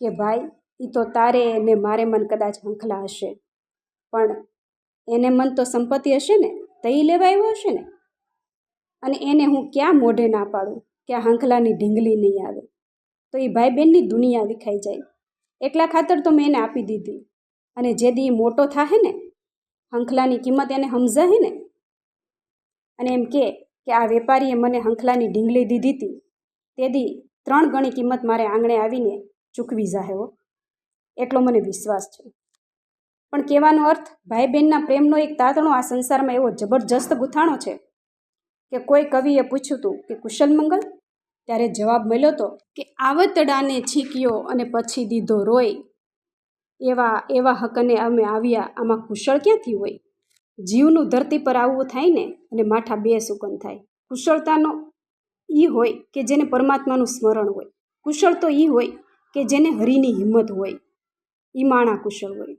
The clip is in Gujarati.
કે ભાઈ એ તો તારે ને મારે મન કદાચ હંખલા હશે. પણ એને મન તો સંપત્તિ હશે ને, તો એ લેવા આવ્યો હશે ને? અને એને હું ક્યાં મોઢે ના પાડું કે આ હંખલાની ઢીંગલી નહીં આવે? તો એ ભાઈ બહેનની દુનિયા વિખાઈ જાય. એટલા ખાતર તો મેં એને આપી દીધી. અને જે દી મોટો થાય ને, હંખલાની કિંમત એને સમજાય ને? અને એમ કે કે આ વેપારીએ મને હંખલાની ઢીંગલી દીધી હતી તે દી ત્રણ ગણી કિંમત મારે આંગણે આવીને ચૂકવી જાહે હો. એટલો મને વિશ્વાસ છે. પણ કહેવાનો અર્થ ભાઈ બહેનના પ્રેમનો એક તાતણો આ સંસારમાં એવો જબરજસ્ત ગૂંથાણો છે કે કોઈ કવિએ પૂછ્યું હતું કે કુશલ મંગલ, ત્યારે જવાબ મળ્યો હતો કે આવતડાને છીક્યો અને પછી દીધો રોય. એવા એવા હકને અમે આવ્યા, આમાં કુશળ ક્યાંથી હોય? જીવનું ધરતી પર આવવું થાય ને, અને માઠા બે સુકન થાય. કુશળતાનો એ હોય કે જેને પરમાત્માનું સ્મરણ હોય. કુશળ તો એ હોય કે જેને હરિની હિંમત હોય એ માણા કુશળ હોય.